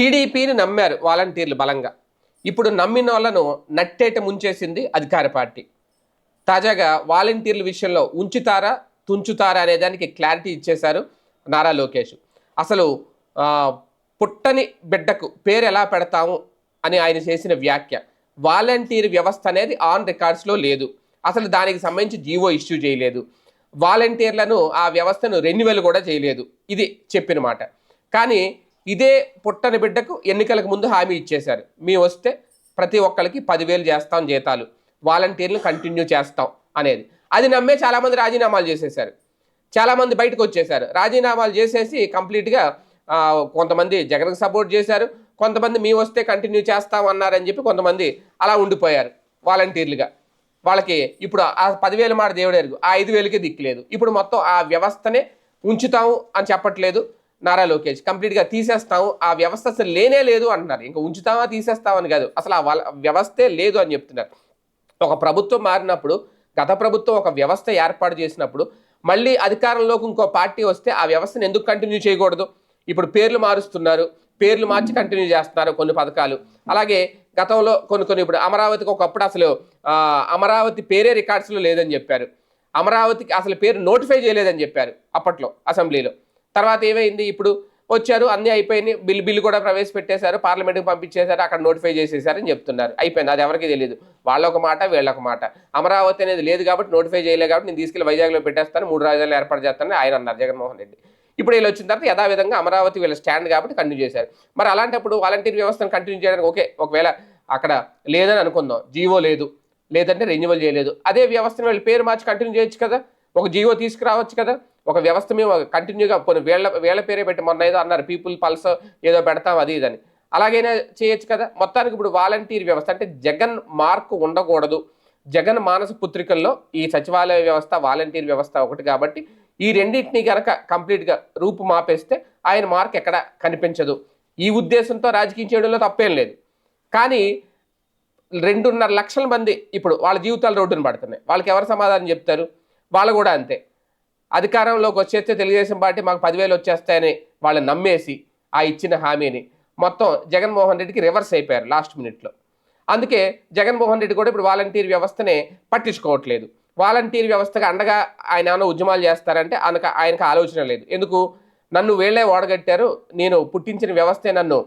టీడీపీని నమ్మారు వాలంటీర్లు బలంగా. ఇప్పుడు నమ్మిన వాళ్ళను నట్టేట ముంచేసింది అధికార పార్టీ. తాజాగా వాలంటీర్ల విషయంలో ఉంచుతారా తుంచుతారా అనే దానికి క్లారిటీ ఇచ్చేశారు నారా లోకేష్. అసలు పుట్టని బిడ్డకు పేరు ఎలా పెడతాము అని ఆయన చేసిన వ్యాఖ్య. వాలంటీర్ వ్యవస్థ అనేది ఆన్ రికార్డ్స్లో లేదు. అసలు దానికి సంబంధించి జీవో ఇష్యూ చేయలేదు. వాలంటీర్లను ఆ వ్యవస్థను రెన్యువల్ కూడా చేయలేదు. ఇది చెప్పిన మాట. కానీ ఇదే పుట్టని బిడ్డకు ఎన్నికలకు ముందు హామీ ఇచ్చేశారు. మీ వస్తే ప్రతి ఒక్కరికి పదివేలు చేస్తాం జీతాలు. వాలంటీర్లు కంటిన్యూ చేస్తాం అనేది. అది నమ్మే చాలామంది రాజీనామాలు చేసేశారు. చాలామంది బయటకు వచ్చేసారు రాజీనామాలు చేసేసి కంప్లీట్గా కొంతమంది జగన్కి సపోర్ట్ చేశారు. కొంతమంది మీ వస్తే కంటిన్యూ చేస్తాం అన్నారని చెప్పి కొంతమంది అలా ఉండిపోయారు వాలంటీర్లుగా. వాళ్ళకి ఇప్పుడు ఆ పదివేల మాట దేవుడేరు ఆ ఐదు వేలకే దిక్కులేదు ఇప్పుడు మొత్తం ఆ వ్యవస్థనే ఉంచుతాము అని చెప్పట్లేదు. నారా లోకేష్ కంప్లీట్గా తీసేస్తాము ఆ వ్యవస్థ అసలు లేనే లేదు అంటున్నారు. ఇంకా ఉంచుతామా తీసేస్తామని కాదు. అసలు ఆ వాళ్ళ వ్యవస్థే లేదు అని చెప్తున్నారు. ఒక ప్రభుత్వం మారినప్పుడు గత ప్రభుత్వం ఒక వ్యవస్థ ఏర్పాటు చేసినప్పుడు మళ్ళీ అధికారంలోకి ఇంకో పార్టీ వస్తే ఆ వ్యవస్థను ఎందుకు కంటిన్యూ చేయకూడదు? ఇప్పుడు పేర్లు మారుస్తున్నారు పేర్లు మార్చి కంటిన్యూ చేస్తున్నారు కొన్ని పథకాలు. అలాగే గతంలో కొన్ని కొన్ని ఇప్పుడు అమరావతికి ఒకప్పుడు అసలు అమరావతి పేరే రికార్డ్స్లో లేదని చెప్పారు. అమరావతికి అసలు పేరు నోటిఫై చేయలేదని చెప్పారు అప్పట్లో అసెంబ్లీలో. తర్వాత ఏమైంది? ఇప్పుడు వచ్చారు అన్నీ అయిపోయినాయి బిల్ బిల్లు కూడా ప్రవేశపెట్టేశారు పార్లమెంట్కి పంపించేశారు అక్కడ నోటిఫై చేసేసారని చెప్తున్నారు. అయిపోయింది. అది ఎవరికి తెలియదు వాళ్ళ ఒక మాట వీళ్ళ ఒక మాట. అమరావతి అనేది లేదు కాబట్టి నోటిఫై చేయలేదు కాబట్టి నేను తీసుకెళ్ళి వైజాగ్లో పెట్టేస్తాను మూడు రాజధానులు ఏర్పాటు చేస్తానని ఆయన అన్నారు జగన్మోహన్ రెడ్డి. ఇప్పుడు వీళ్ళు వచ్చిన తర్వాత యథావిధంగా అమరావతి వీళ్ళ స్టాండ్ కాబట్టి కంటిన్యూ చేశారు. మరి అలాంటప్పుడు వాలంటీర్ వ్యవస్థను కంటిన్యూ చేయడానికి ఓకే ఒకవేళ అక్కడ లేదని అనుకుందాం. జీవో లేదు. లేదంటే రెన్యువల్ చేయలేదు. అదే వ్యవస్థను వీళ్ళు పేరు మార్చి కంటిన్యూ చేయొచ్చు కదా? ఒక జీవో తీసుకురావచ్చు కదా? ఒక వ్యవస్థ మేము కంటిన్యూగా కొన్ని వేళ్ళ వేళ్ళ పేరే పెట్టి మొన్న ఏదో అన్నారు పీపుల్ పల్స్ ఏదో పెడతాం అది ఇదని. అలాగైనా చేయొచ్చు కదా. మొత్తానికి ఇప్పుడు వాలంటీర్ వ్యవస్థ అంటే జగన్ మార్కు ఉండకూడదు. జగన్ మానస పుత్రికల్లో ఈ సచివాలయ వ్యవస్థ వాలంటీర్ వ్యవస్థ ఒకటి కాబట్టి ఈ రెండింటిని కనుక కంప్లీట్గా రూపు మాపేస్తే ఆయన మార్క్ ఎక్కడ కనిపించదు. ఈ ఉద్దేశంతో రాజకీయం చేయడంలో తప్పేం లేదు. కానీ రెండున్నర లక్షల మంది ఇప్పుడు వాళ్ళ జీవితాలు రోడ్డున పడుతున్నాయి. వాళ్ళకి ఎవరు సమాధానం చెప్తారు? వాళ్ళు కూడా అంతే. అధికారంలోకి వచ్చేస్తే తెలుగుదేశం పార్టీ మాకు పదివేలు వచ్చేస్తాయని వాళ్ళు నమ్మేసి ఆ ఇచ్చిన హామీని మొత్తం జగన్మోహన్ రెడ్డికి రివర్స్ అయిపోయారు లాస్ట్ మినిట్లో అందుకే జగన్మోహన్ రెడ్డి కూడా ఇప్పుడు వాలంటీర్ వ్యవస్థనే పట్టించుకోవట్లేదు. వాలంటీర్ వ్యవస్థగా అండగా ఆయన ఏమైనా ఉద్యమాలు చేస్తారంటే ఆయనకు ఆయనకు ఆలోచన లేదు. ఎందుకు? నన్ను వేళ్ళే ఓడగట్టారు నేను పుట్టించిన వ్యవస్థే నన్ను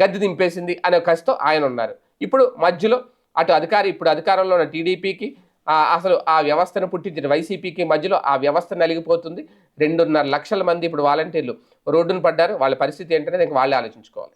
గద్దె దింపేసింది అనే కసితో ఆయన ఉన్నారు. ఇప్పుడు మధ్యలో అటు అధికారి ఇప్పుడు అధికారంలో ఉన్న టీడీపీకి అసలు ఆ వ్యవస్థను పుట్టించిన వైసీపీకి మధ్యలో ఆ వ్యవస్థ నలిగిపోతుంది. రెండున్నర లక్షల మంది ఇప్పుడు వాలంటీర్లు రోడ్డును పడ్డారు. వాళ్ళ పరిస్థితి ఏంటనేది ఇంక వాళ్ళే ఆలోచించుకోవాలి.